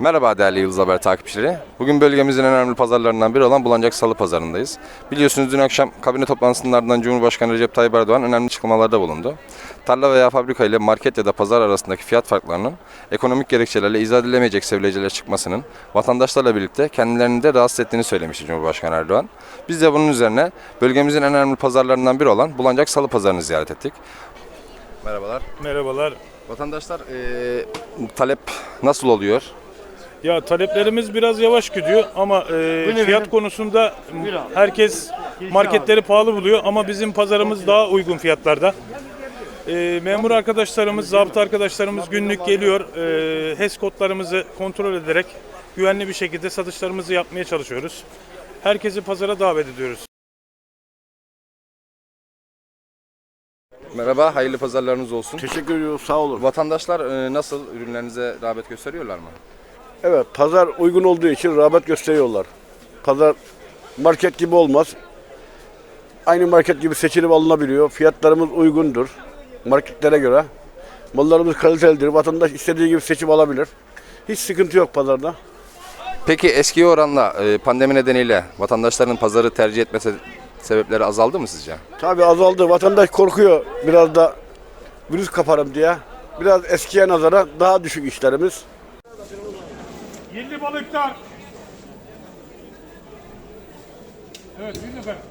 Merhaba değerli Yıldız Haber takipçileri. Bugün bölgemizin en önemli pazarlarından biri olan Bulancak Salı Pazarı'ndayız. Biliyorsunuz dün akşam kabine toplantısının ardından Cumhurbaşkanı Recep Tayyip Erdoğan önemli açıklamalarda bulundu. Tarla veya fabrika ile market ya da pazar arasındaki fiyat farklarının ekonomik gerekçelerle izah edilemeyecek seviyelere çıkmasının vatandaşlarla birlikte kendilerini de rahatsız ettiğini söylemişti Cumhurbaşkanı Erdoğan. Biz de bunun üzerine bölgemizin en önemli pazarlarından biri olan Bulancak Salı Pazarı'nı ziyaret ettik. Merhabalar. Merhabalar. Vatandaşlar eee, talep nasıl oluyor? Ya taleplerimiz biraz yavaş gidiyor ama e, fiyat konusunda herkes marketleri pahalı buluyor ama bizim pazarımız daha uygun fiyatlarda. E, memur arkadaşlarımız, zabıta arkadaşlarımız günlük geliyor. E, HES kodlarımızı kontrol ederek güvenli bir şekilde satışlarımızı yapmaya çalışıyoruz. Herkesi pazara davet ediyoruz. Merhaba, hayırlı pazarlarınız olsun. Teşekkür ediyoruz, sağ olun. Vatandaşlar e, nasıl ürünlerinize rağbet gösteriyorlar mı? Evet, pazar uygun olduğu için rağbet gösteriyorlar. Pazar market gibi olmaz. Aynı market gibi seçilip alınabiliyor. Fiyatlarımız uygundur marketlere göre. Mallarımız kalitelidir. Vatandaş istediği gibi seçip alabilir. Hiç sıkıntı yok pazarda. Peki eskiye oranla e, pandemi nedeniyle vatandaşların pazarı tercih etmesi sebepleri azaldı mı sizce? Tabii azaldı. Vatandaş korkuyor biraz da virüs kaparım diye. Biraz eskiye nazara daha düşük işlerimiz. Yerli balıklar. Evet, buyurun efendim.